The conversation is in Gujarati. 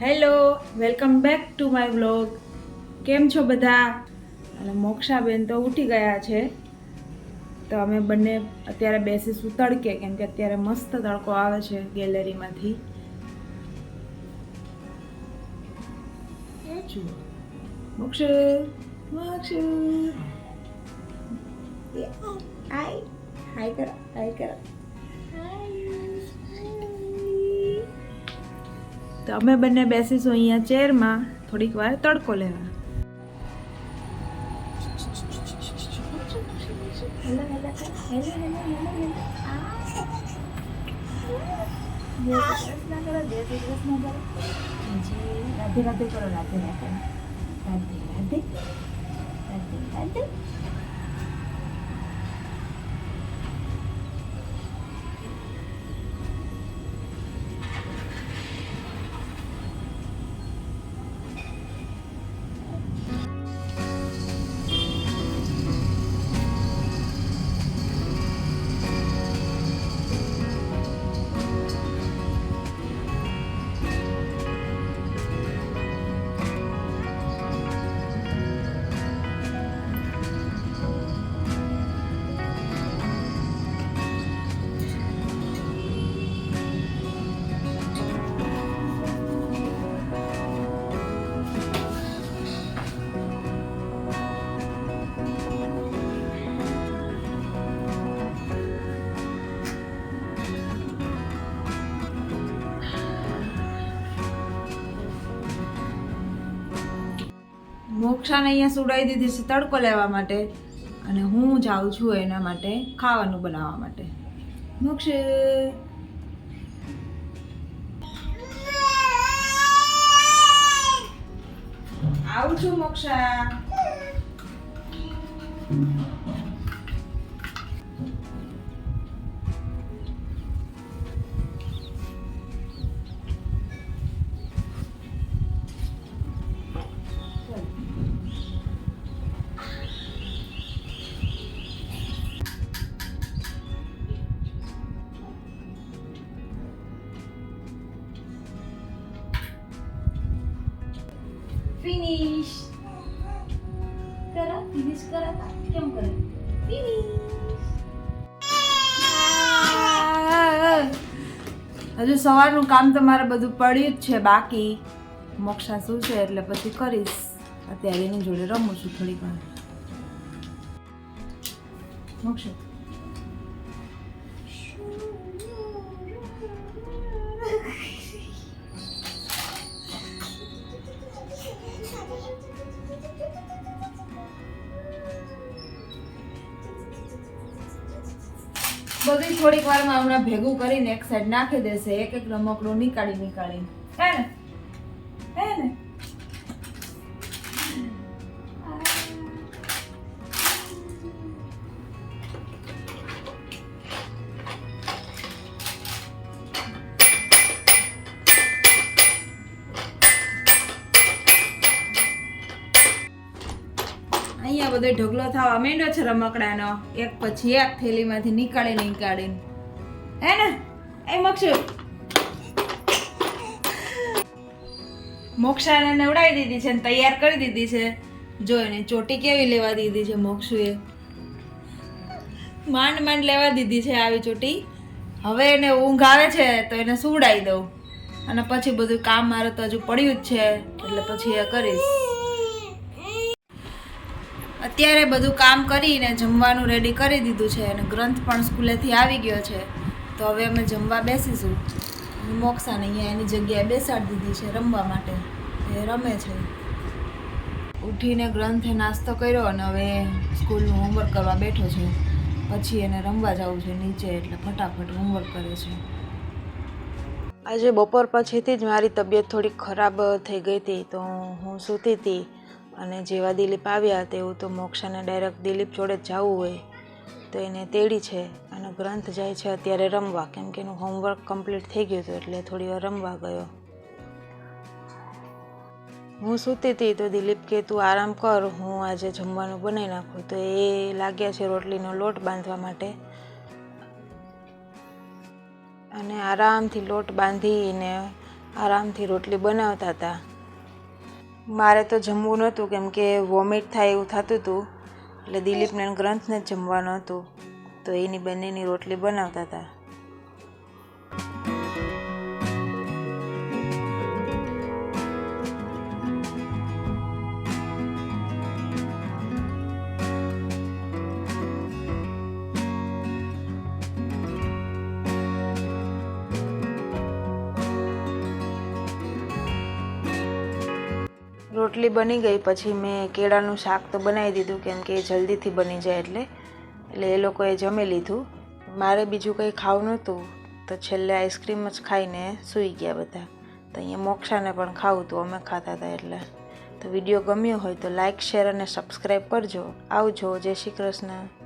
Hello welcome back to my vlog. કેમ છો બધા? અને મોક્ષાબેન તો ઉઠી ગયા છે. તો અમે બંને અત્યારે બેસીશું તડકે કેમ કે અત્યારે મસ્ત તડકો આવે છે ગેલેરીમાંથી. મોક્ષ મોક્ષ. હાય હાય કરો હાય કરો તો અમે બંને બેસીશું અહીંયા ચેરમાં. થોડીક વાર તડકો લેવા. રાધે રાધે કરો, રાધે રાધે. રાધે રાધે રાધે રાધે. મોક્ષાને અહીંયા સુડાઈ દીધી છે તડકો લેવા માટે. અને હું જાઉં છું એના માટે ખાવાનું બનાવવા માટે. મોક્ષ. આવું છું મોક્ષા. ફિનિશ કરા ફિનિશ કરા કેમ કરે હજુ સવારનું કામ તો મારે બધું પડ્યું જ છે, બાકી મોક્ષા શું છે એટલે પછી કરીશ. અત્યારે એની જોડે રમું છું થોડીક વાર. મોક્ષ. બધી થોડીક વારમાં હમણાં ભેગું કરીને એક સાઈડ નાખી દેશે એક એક રમકડું નીકાળી નીકાળી હે ને? હે ને? અહીંયા બધો ઢગલો થવા માંડ્યો છે રમકડાનો. એક પછી એક થેલીમાંથી નીકાળી નીકાળીને હે ને? એ મોક્ષુ. મોક્ષાને નવડાવી દીધી છે ને તૈયાર કરી દીધી છે. જો એને ચોટી કેવી લેવા દીધી છે મોક્ષુએ. માંડ માંડ લેવા દીધી છે આવી ચોટી. હવે એને ઊંઘ આવે છે તો એને સુવડાવી દઉં. અને પછી બધું કામ મારે તો હજુ પડ્યું જ છે. એટલે પછી એ કરીશ. અત્યારે બધું કામ કરીને જમવાનું રેડી કરી દીધું છે અને ગ્રંથ પણ સ્કૂલેથી આવી ગયો છે. તો હવે અમે જમવા બેસીશું. મોક્ષાને અહીંયા એની જગ્યાએ બેસાડી દીધી છે રમવા માટે. એ રમે છે. ઉઠીને ગ્રંથે નાસ્તો કર્યો અને હવે સ્કૂલનું હોમવર્ક કરવા બેઠો છે. પછી એને રમવા જવું છે નીચે એટલે ફટાફટ હોમવર્ક કરે છે. આજે બપોર પછીથી જ મારી તબિયત થોડી ખરાબ થઈ ગઈ હતી તો હું સૂતી હતી. અને જેવા દિલીપ આવ્યા તેવું તો મોક્ષાને ડાયરેક્ટ દિલીપ જોડે જવું હોય. તો એને તેડી છે અને ગ્રંથ જાય છે અત્યારે રમવા. કેમ કે એનું હોમવર્ક કમ્પ્લીટ થઈ ગયું હતું એટલે થોડી વાર રમવા ગયો. હું સૂતી હતી તો દિલીપ કે, તું આરામ કર, હું આજે જમવાનું બનાવી નાખું. તો એ લાગ્યા છે રોટલીનો લોટ બાંધવા માટે. અને આરામથી લોટ બાંધીને આરામથી રોટલી બનાવતા હતા. મારે તો જમવું નહોતું, કેમ કે વોમિટ થાય એવું થતું હતું. એટલે દિલીપને ગ્રંથને જ જમવાનું હતું. તો એની બંનેની રોટલી બનાવતા હતા. રોટલી બની ગઈ, પછી મેં કેળાનું શાક તો બનાવી દીધું, કેમ કે એ જલ્દીથી બની જાય એટલે. એટલે એ લોકોએ જમી લીધું. મારે બીજું કંઈ ખાવું નહોતું, તો છેલ્લે આઈસ્ક્રીમ જ ખાઈને સૂઈ ગયા બધા. તો અહીંયા મોક્ષાને પણ ખાવું હતું, અમે ખાતા હતા એટલે. તો વીડિયો ગમ્યો હોય તો લાઇક શેર અને સબસ્ક્રાઈબ કરજો. આવજો, જય શ્રી કૃષ્ણ.